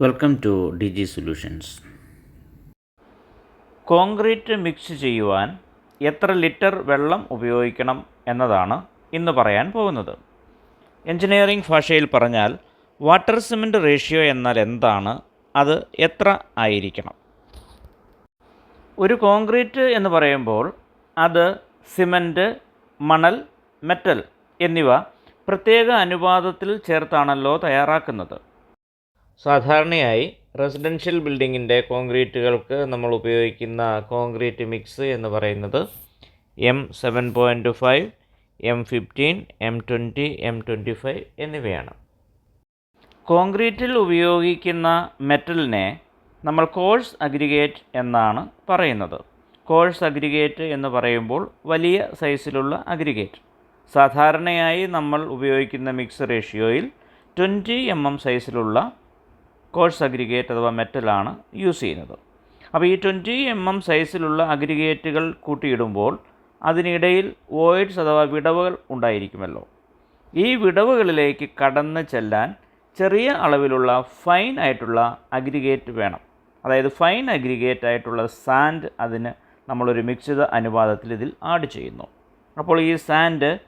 Welcome to D G solutions concrete mix ചെയ്യുവാൻ എത്ര litre വെള്ളം ഉപയോഗിക്കണം എന്നതാണ് ഇന്ന് പറയാൻ പോകുന്നത്. എഞ്ചിനീയറിംഗ് ഭാഷയിൽ പറഞ്ഞാൽ വാട്ടർ സിമെന്റ് റേഷ്യോ എന്നാൽ എന്താണ്? അത് എത്ര ആയിരിക്കണം? ഒരു കോൺക്രീറ്റ് എന്ന് പറയുമ്പോൾ അത് സിമന്റ് മണൽ മെറ്റൽ എന്നിവ പ്രത്യേക അനുപാതത്തിൽ ചേർത്താണല്ലോ തയ്യാറാക്കുന്നത്. സാധാരണയായി റെസിഡൻഷ്യൽ ബിൽഡിങ്ങിന്റെ കോൺക്രീറ്റുകൾക്ക് നമ്മൾ ഉപയോഗിക്കുന്ന കോൺക്രീറ്റ് മിക്സ് എന്ന് പറയുന്നത് M seven point five M fifteen M twenty M twenty five എന്നിവയാണ്. കോൺക്രീറ്റിൽ ഉപയോഗിക്കുന്ന മെറ്റലിനെ നമ്മൾ കോഴ്സ് അഗ്രിഗേറ്റ് എന്നാണ് പറയുന്നത്. കോഴ്സ് അഗ്രിഗേറ്റ് എന്ന് പറയുമ്പോൾ വലിയ സൈസിലുള്ള അഗ്രിഗേറ്റ്. സാധാരണയായി നമ്മൾ ഉപയോഗിക്കുന്ന മിക്സ് റേഷ്യോയിൽ ട്വന്റി എം എം സൈസിലുള്ള കോഴ്സ് അഗ്രിഗേറ്റ് അഥവാ മെറ്റലാണ് യൂസ് ചെയ്യുന്നത്. അപ്പോൾ ഈ ട്വന്റി എം എം സൈസിലുള്ള അഗ്രിഗേറ്റുകൾ കൂട്ടിയിടുമ്പോൾ അതിനിടയിൽ വോയിഡ്സ് അഥവാ വിടവുകൾ ഉണ്ടായിരിക്കുമല്ലോ. ഈ വിടവുകളിലേക്ക് കടന്ന് ചെല്ലാൻ ചെറിയ അളവിലുള്ള ഫൈൻ ആയിട്ടുള്ള അഗ്രിഗേറ്റ് വേണം. അതായത് ഫൈൻ അഗ്രിഗേറ്റ് ആയിട്ടുള്ള സാൻഡ് അതിന് നമ്മളൊരു മിക്സിത അനുപാതത്തിൽ ഇതിൽ ആഡ് ചെയ്യുന്നു. അപ്പോൾ ഈ സാൻഡ്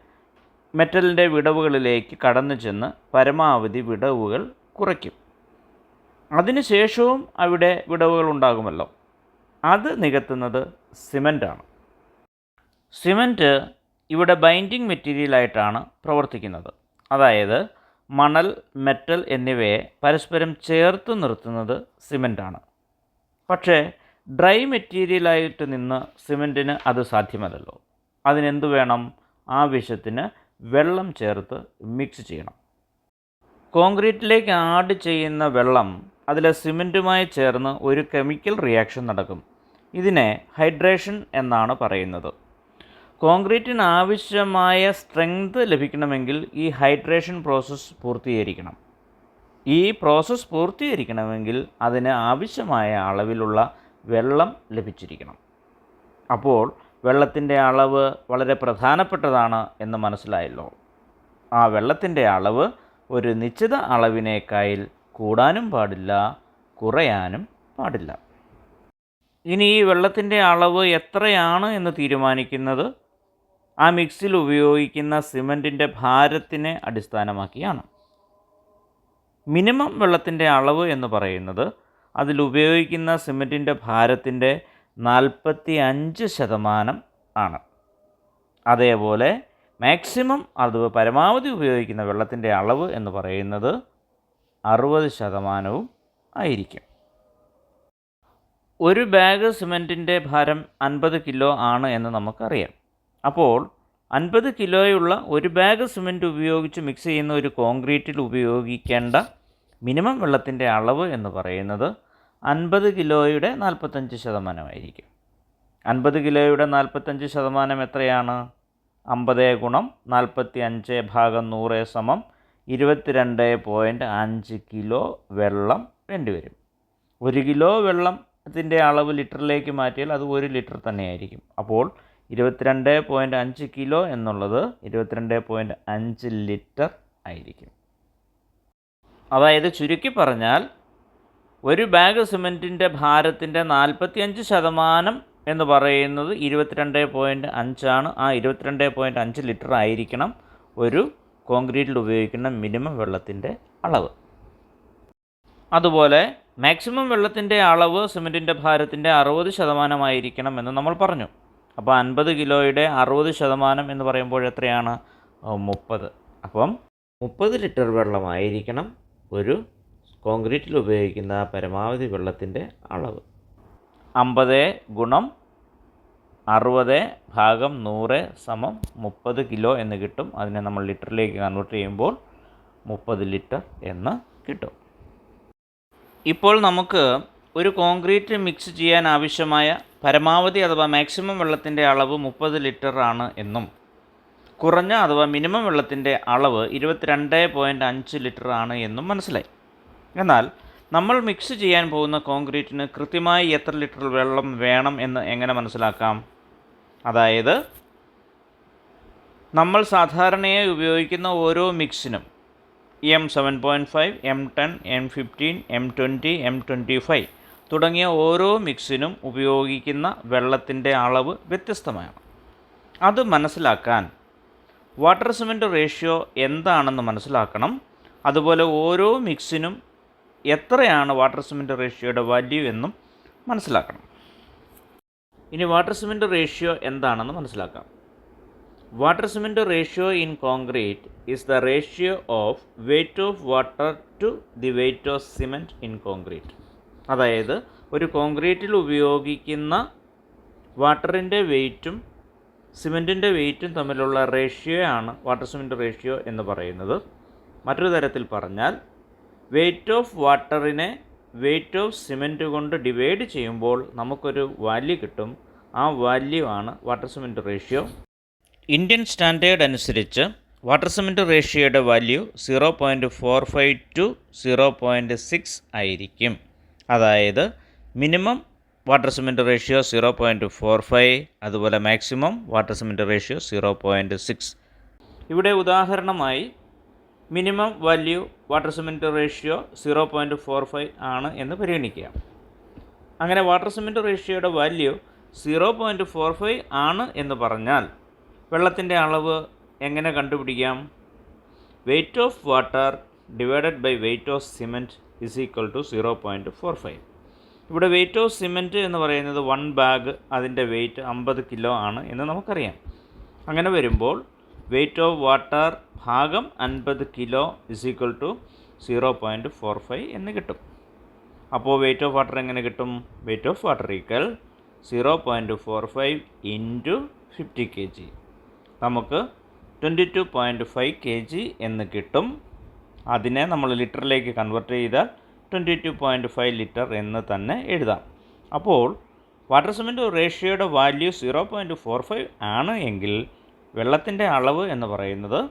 മെറ്റലിന്റെ വിടവുകളിലേക്ക് കടന്നു ചെന്ന് പരമാവധി വിടവുകൾ കുറയ്ക്കും. അതിനുശേഷവും അവിടെ വിടവുകൾ ഉണ്ടാകുമല്ലോ. അത് നികത്തുന്നത് സിമന്റാണ് സിമന്റ് ഇവിടെ ബൈൻഡിങ് മെറ്റീരിയലായിട്ടാണ് പ്രവർത്തിക്കുന്നത്. അതായത് മണൽ മെറ്റൽ എന്നിവയെ പരസ്പരം ചേർത്ത് നിർത്തുന്നത് സിമന്റാണ് പക്ഷേ ഡ്രൈ മെറ്റീരിയലായിട്ട് നിന്ന് സിമന്റിന് അത് സാധ്യമല്ലല്ലോ. അതിനെന്ത് വേണം? ആവശ്യത്തിന് വെള്ളം ചേർത്ത് മിക്സ് ചെയ്യണം. കോൺക്രീറ്റിലേക്ക് ആഡ് ചെയ്യുന്ന വെള്ളം അതിലെ സിമന്റുമായി ചേർന്ന് ഒരു കെമിക്കൽ റിയാക്ഷൻ നടക്കും. ഇതിനെ ഹൈഡ്രേഷൻ എന്നാണ് പറയുന്നത്. കോൺക്രീറ്റിന് ആവശ്യമായ സ്ട്രെങ്ത് ലഭിക്കണമെങ്കിൽ ഈ ഹൈഡ്രേഷൻ പ്രോസസ്സ് പൂർത്തീകരിക്കണം. ഈ പ്രോസസ്സ് പൂർത്തീകരിക്കണമെങ്കിൽ അതിന് ആവശ്യമായ അളവിലുള്ള വെള്ളം ലഭിച്ചിരിക്കണം. അപ്പോൾ വെള്ളത്തിന്റെ അളവ് വളരെ പ്രധാനപ്പെട്ടതാണ് എന്ന് മനസ്സിലായല്ലോ. ആ വെള്ളത്തിന്റെ അളവ് ഒരു നിശ്ചിത അളവിനേക്കാൾ കൂടാനും പാടില്ല കുറയാനും പാടില്ല. ഇനി ഈ വെള്ളത്തിന്റെ അളവ് എത്രയാണ് എന്ന് തീരുമാനിക്കുന്നത്? ആ മിക്സിൽ ഉപയോഗിക്കുന്ന സിമന്റിന്റെ ഭാരത്തിനെ അടിസ്ഥാനമാക്കിയാണ്. മിനിമം വെള്ളത്തിന്റെ അളവ് എന്ന് പറയുന്നത് അതിൽ ഉപയോഗിക്കുന്ന സിമന്റിന്റെ ഭാരത്തിന്റെ നാൽപ്പത്തി അഞ്ച് ശതമാനം ആണ്. അതേപോലെ മാക്സിമം അത് പരമാവധി ഉപയോഗിക്കുന്ന വെള്ളത്തിന്റെ അളവ് എന്ന് പറയുന്നത് അറുപത് ശതമാനവും ആയിരിക്കും. ഒരു ബാഗ് സിമന്റിന്റെ ഭാരം അൻപത് കിലോ ആണ് എന്ന് നമുക്കറിയാം. അപ്പോൾ അൻപത് കിലോയുള്ള ഒരു ബാഗ് സിമന്റ് ഉപയോഗിച്ച് മിക്സ് ചെയ്യുന്ന ഒരു കോൺക്രീറ്റിൽ ഉപയോഗിക്കേണ്ട മിനിമം വെള്ളത്തിന്റെ അളവ് എന്ന് പറയുന്നത് അൻപത് കിലോയുടെ നാൽപ്പത്തഞ്ച് ശതമാനമായിരിക്കും. അൻപത് കിലോയുടെ നാൽപ്പത്തഞ്ച് ശതമാനം എത്രയാണ്? അമ്പത് ഗുണം നാൽപ്പത്തി അഞ്ച് ഭാഗം നൂറ് സമം ഇരുപത്തിരണ്ട് പോയിന്റ് അഞ്ച് കിലോ വെള്ളം വേണ്ടിവരും ഒരു കിലോ വെള്ളത്തിന്റെ അളവ് ലിറ്ററിലേക്ക് മാറ്റിയാൽ അത് ഒരു ലിറ്റർ തന്നെയായിരിക്കും. അപ്പോൾ ഇരുപത്തിരണ്ട് പോയിന്റ് അഞ്ച് കിലോ എന്നുള്ളത് ഇരുപത്തിരണ്ട് പോയിന്റ് അഞ്ച് ലിറ്റർ ആയിരിക്കും. അതായത് ചുരുക്കി പറഞ്ഞാൽ ഒരു ബാഗ് സിമന്റിന്റെ ഭാരത്തിന്റെ നാൽപ്പത്തിയഞ്ച് ശതമാനം എന്ന് പറയുന്നത് ഇരുപത്തിരണ്ട് പോയിന്റ് അഞ്ചാണ്. ആ ഇരുപത്തിരണ്ട് പോയിന്റ് അഞ്ച് ലിറ്റർ ആയിരിക്കണം ഒരു കോൺക്രീറ്റിൽ ഉപയോഗിക്കുന്ന മിനിമം വെള്ളത്തിന്റെ അളവ്. അതുപോലെ മാക്സിമം വെള്ളത്തിന്റെ അളവ് സിമെന്റിന്റെ ഭാരത്തിന്റെ അറുപത് ശതമാനമായിരിക്കണം എന്ന് നമ്മൾ പറഞ്ഞു. അപ്പോൾ അൻപത് കിലോയുടെ അറുപത് ശതമാനം എന്ന് പറയുമ്പോൾ എത്രയാണ്? മുപ്പത്. അപ്പം മുപ്പത് ലിറ്റർ വെള്ളമായിരിക്കണം ഒരു കോൺക്രീറ്റിൽ ഉപയോഗിക്കുന്ന പരമാവധി വെള്ളത്തിന്റെ അളവ്. അമ്പത് ഗുണം അറുപത് ഭാഗം നൂറ് സമം മുപ്പത് കിലോ എന്ന് കിട്ടും. അതിനെ നമ്മൾ ലിറ്ററിലേക്ക് കൺവേർട്ട് ചെയ്യുമ്പോൾ മുപ്പത് ലിറ്റർ എന്ന് കിട്ടും. ഇപ്പോൾ നമുക്ക് ഒരു കോൺക്രീറ്റ് മിക്സ് ചെയ്യാൻ ആവശ്യമായ പരമാവധി അഥവാ മാക്സിമം വെള്ളത്തിന്റെ അളവ് മുപ്പത് ലിറ്റർ ആണ് എന്നും കുറഞ്ഞ അഥവാ മിനിമം വെള്ളത്തിന്റെ അളവ് ഇരുപത്തിരണ്ട് പോയിന്റ് അഞ്ച് ലിറ്റർ ആണ് എന്നും മനസ്സിലായി. എന്നാൽ നമ്മൾ മിക്സ് ചെയ്യാൻ പോകുന്ന കോൺക്രീറ്റിന് കൃത്യമായി എത്ര ലിറ്റർ വെള്ളം വേണം എന്ന് എങ്ങനെ മനസ്സിലാക്കാം? അതായത് നമ്മൾ സാധാരണയായി ഉപയോഗിക്കുന്ന ഓരോ മിക്സിനും M seven point five M ten M fifteen M twenty M twenty five തുടങ്ങിയ ഓരോ മിക്സിനും ഉപയോഗിക്കുന്ന വെള്ളത്തിന്റെ അളവ് വ്യത്യസ്തമാണ്. അത് മനസ്സിലാക്കാൻ വാട്ടർ സിമെന്റ് റേഷ്യോ എന്താണെന്ന് മനസ്സിലാക്കണം. അതുപോലെ ഓരോ മിക്സിനും എത്രയാണ് വാട്ടർ സിമെന്റ് റേഷ്യോയുടെ വാല്യൂ എന്നും മനസ്സിലാക്കണം. ഇനി വാട്ടർ സിമെന്റ് റേഷ്യോ എന്താണെന്ന് മനസ്സിലാക്കാം. Water cement ratio in concrete is the ratio of weight of water to the weight of cement in concrete അതായത് ഒരു കോൺക്രീറ്റിൽ ഉപയോഗിക്കുന്ന വാട്ടറിന്റെ വെയ്റ്റും സിമെന്റിന്റെ വെയ്റ്റും തമ്മിലുള്ള റേഷ്യോയാണ് വാട്ടർ സിമെന്റ് റേഷ്യോ എന്ന് പറയുന്നത്. മറ്റൊരു തരത്തിൽ പറഞ്ഞാൽ വെയ്റ്റ് ഓഫ് വാട്ടറിനെ വെയ്റ്റ് ഓഫ് സിമെന്റ് കൊണ്ട് ഡിവൈഡ് ചെയ്യുമ്പോൾ നമുക്കൊരു വാല്യൂ കിട്ടും. ആ വാല്യൂ ആണ് water cement ratio Indian standard അനുസരിച്ച് water cement റേഷ്യോയുടെ value zero point four five to zero point six ആയിരിക്കും. അതായത് minimum water cement ratio zero point four five അതുപോലെ maximum water cement ratio zero point six ഇവിടെ ഉദാഹരണമായി minimum value water cement ratio zero point four five ആണ് എന്ന് പരിഗണിക്കുക. അങ്ങനെ water cement റേഷ്യോയുടെ value zero point four five ആണ് എന്ന് പറഞ്ഞാൽ വെള്ളത്തിന്റെ അളവ് എങ്ങനെ കണ്ടുപിടിക്കാം? Weight of water divided by weight of cement is equal to zero point four five ഇവിടെ വെയ്റ്റ് ഓഫ് സിമെന്റ് എന്ന് പറയുന്നത് വൺ ബാഗ് അതിന്റെ വെയ്റ്റ് അമ്പത് കിലോ ആണ് എന്ന് നമുക്കറിയാം. അങ്ങനെ വരുമ്പോൾ വെയ്റ്റ് ഓഫ് വാട്ടർ ഭാഗം അൻപത് kilo is equal to zero point four five എന്ന് കിട്ടും. അപ്പോൾ വെയ്റ്റ് ഓഫ് വാട്ടർ എങ്ങനെ കിട്ടും? Weight of water equal zero point four five into fifty K G നമുക്ക് twenty two point five K G എന്ന് കിട്ടും. അതിനെ നമ്മൾ ലിറ്ററിലേക്ക് കൺവെർട്ട് ചെയ്താൽ twenty two point five litre എന്ന് തന്നെ എഴുതാം. അപ്പോൾ water cement റേഷ്യോയുടെ value zero point four five ആണ് എങ്കിൽ വെള്ളത്തിന്റെ അളവ് എന്ന് പറയുന്നത്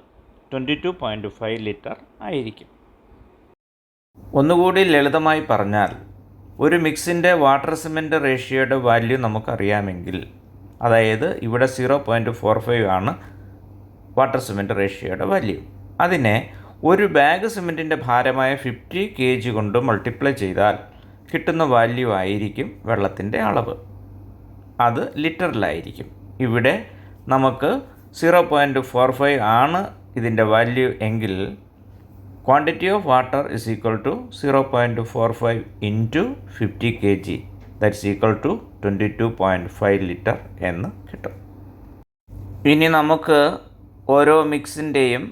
twenty two point five litre ആയിരിക്കും. ഒന്നുകൂടി ലളിതമായി പറഞ്ഞാൽ ഒരു മിക്സിന്റെ വാട്ടർ സിമെന്റ് റേഷ്യോയുടെ വാല്യൂ നമുക്കറിയാമെങ്കിൽ അതായത് ഇവിടെ സീറോ പോയിന്റ് ഫോർ ഫൈവ് ആണ് വാട്ടർ സിമെന്റ് റേഷ്യോയുടെ വാല്യൂ. അതിനെ ഒരു ബാഗ് സിമെന്റിന്റെ ഭാരമായ ഫിഫ്റ്റി കെ ജി കൊണ്ട് മൾട്ടിപ്ലൈ ചെയ്താൽ കിട്ടുന്ന വാല്യൂ ആയിരിക്കും വെള്ളത്തിന്റെ അളവ്. അത് ലിറ്ററിലായിരിക്കും. ഇവിടെ നമുക്ക് സീറോ പോയിന്റ് ഫോർ ഫൈവ് ആണ് ഇതിന്റെ വാല്യൂ എങ്കിൽ quantity of water is equal to zero point four five into fifty K G that's equal to twenty two point five litre എന്ന് കിട്ടും. ഇനി നമുക്ക് ഓരോ മിക്സിന്റെയും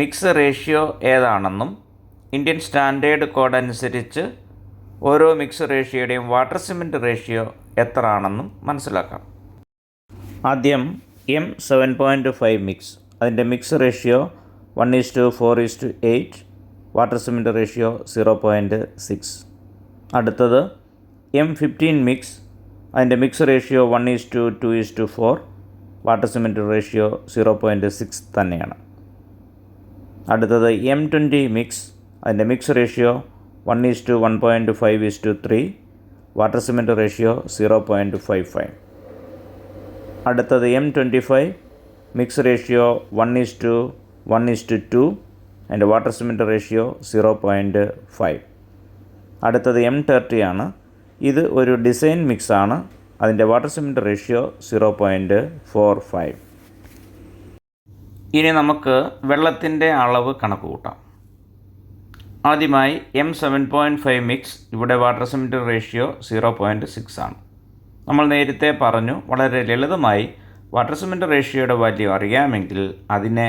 മിക്സ് റേഷ്യോ ഏതാണെന്നും ഇന്ത്യൻ സ്റ്റാൻഡേർഡ് കോഡ് അനുസരിച്ച് ഓരോ മിക്സ് റേഷ്യോയുടെയും വാട്ടർ സിമെന്റ് റേഷ്യോ എത്ര ആണെന്നും മനസ്സിലാക്കാം. ആദ്യം M seven point five mix അതിന്റെ mix ratio one is to four is to eight water cement ratio zero point six അടുത്തത് എം ഫിഫ്റ്റീൻ മിക്സ് അതിന്റെ mix ratio one is to two is to four water cement ratio zero point six തന്നെയാണ്. അടുത്തത് M twenty mix അതിന്റെ mix ratio one is to one point five is to three water cement ratio zero point five five അടുത്തത് M twenty five mix ratio one is to one is to two and water cement ratio zero point five അടുത്തത് M thirty ആണ്. ഇത് ഒരു design mix ആണ്. അതിന്റെ water cement ratio zero point four five ഇനി നമുക്ക് വെള്ളത്തിന്റെ അളവ് കണക്ക് കൂട്ടാം. ആദ്യമായി M seven point five mix ഇവിടെ water cement ratio zero point six ആണ്. നമ്മൾ നേരത്തെ പറഞ്ഞു വളരെ ലളിതമായി വാട്ടർ സിമെന്റ് റേഷ്യോയുടെ വാല്യൂ അറിയാമെങ്കിൽ അതിനെ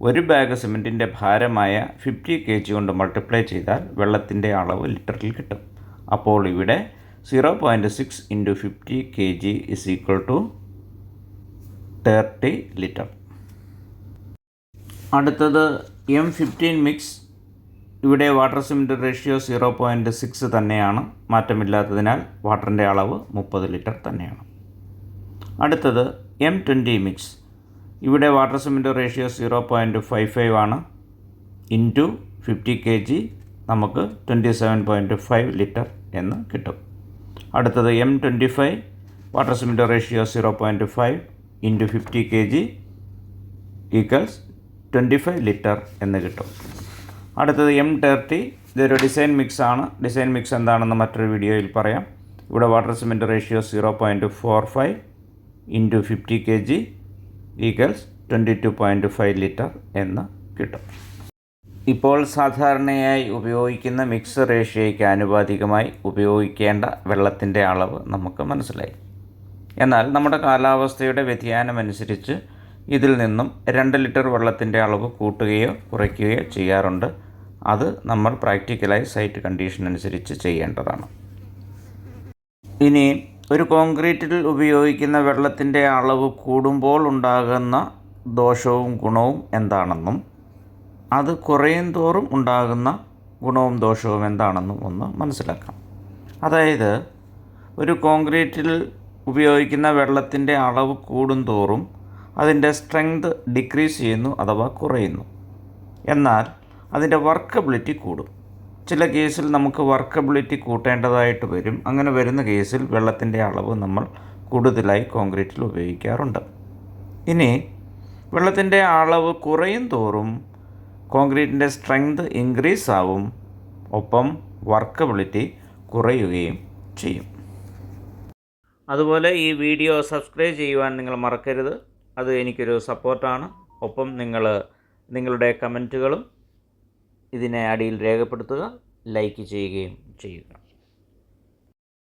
ഒരു ബാഗ് സിമെന്റിന്റെ ഭാരമായ ഫിഫ്റ്റി കെ ജി കൊണ്ട് മൾട്ടിപ്ലൈ ചെയ്താൽ വെള്ളത്തിന്റെ അളവ് ലിറ്ററിൽ കിട്ടും. അപ്പോൾ ഇവിടെ zero point six into fifty K G is equal to thirty litre അടുത്തത് എം ഫിഫ്റ്റീൻ മിക്സ് ഇവിടെ water cement ratio zero point six തന്നെയാണ്. മാറ്റമില്ലാത്തതിനാൽ വാട്ടറിന്റെ അളവ് മുപ്പത് ലിറ്റർ തന്നെയാണ്. അടുത്തത് എം ട്വന്റി മിക്സ് ഇവിടെ water cement ratio zero point five five ആണ്. ഇന്റു ഫിഫ്റ്റി കെ ജി നമുക്ക് twenty seven point five litre എന്ന് കിട്ടും. അടുത്തത് M twenty five water cement ratio zero point five into fifty K G equals twenty five litre എന്ന് കിട്ടും. അടുത്തത് M thirty ഇതൊരു design mix ആണ്. ഡിസൈൻ മിക്സ് എന്താണെന്ന് മറ്റൊരു വീഡിയോയിൽ പറയാം. ഇവിടെ water cement ratio zero point four five into fifty K G equals twenty two point five litre എന്ന് കിട്ടും. ഇപ്പോൾ സാധാരണയായി ഉപയോഗിക്കുന്ന മിക്സ് റേഷ്യോയ്ക്ക് ആനുപാതികമായി ഉപയോഗിക്കേണ്ട വെള്ളത്തിന്റെ അളവ് നമുക്ക് മനസ്സിലായി. എന്നാൽ നമ്മുടെ കാലാവസ്ഥയുടെ വ്യതിയാനമനുസരിച്ച് ഇതിൽ നിന്നും രണ്ട് ലിറ്റർ വെള്ളത്തിന്റെ അളവ് കൂട്ടുകയോ കുറയ്ക്കുകയോ ചെയ്യാറുണ്ട്. അത് നമ്മൾ പ്രാക്ടിക്കലായി സൈറ്റ് കണ്ടീഷൻ അനുസരിച്ച് ചെയ്യേണ്ടതാണ്. ഇനി ഒരു കോൺക്രീറ്റിൽ ഉപയോഗിക്കുന്ന വെള്ളത്തിന്റെ അളവ് കൂടുമ്പോൾ ഉണ്ടാകുന്ന ദോഷവും ഗുണവും എന്താണെന്നും അത് കുറയും തോറും ഉണ്ടാകുന്ന ഗുണവും ദോഷവും എന്താണെന്നും ഒന്ന് മനസ്സിലാക്കാം. അതായത് ഒരു കോൺക്രീറ്റിൽ ഉപയോഗിക്കുന്ന വെള്ളത്തിന്റെ അളവ് കൂടുന്തോറും അതിന്റെ സ്ട്രെങ്ത് ഡിക്രീസ് ചെയ്യുന്നു അഥവാ കുറയുന്നു. എന്നാൽ അതിന്റെ വർക്കബിലിറ്റി കൂടും. ചില കേസിൽ നമുക്ക് വർക്കബിലിറ്റി കൂട്ടേണ്ടതായിട്ട് വരും. അങ്ങനെ വരുന്ന കേസിൽ വെള്ളത്തിന്റെ അളവ് നമ്മൾ കൂടുതലായി കോൺക്രീറ്റിൽ ഉപയോഗിക്കാറുണ്ട്. ഇനി വെള്ളത്തിന്റെ അളവ് കുറയും തോറും കോൺക്രീറ്റിന്റെ സ്ട്രെങ്ത് ഇൻക്രീസ് ആവും. ഒപ്പം വർക്കബിലിറ്റി കുറയുകയും ചെയ്യും. അതുപോലെ ഈ വീഡിയോ സബ്സ്ക്രൈബ് ചെയ്യുവാൻ നിങ്ങൾ മറക്കരുത്. അത് എനിക്കൊരു സപ്പോർട്ടാണ്. ഒപ്പം നിങ്ങൾ നിങ്ങളുടെ കമന്റുകളും ഇതിനെ അടിയിൽ രേഖപ്പെടുത്തുക ലൈക്ക് ചെയ്യുകയും ചെയ്യുക.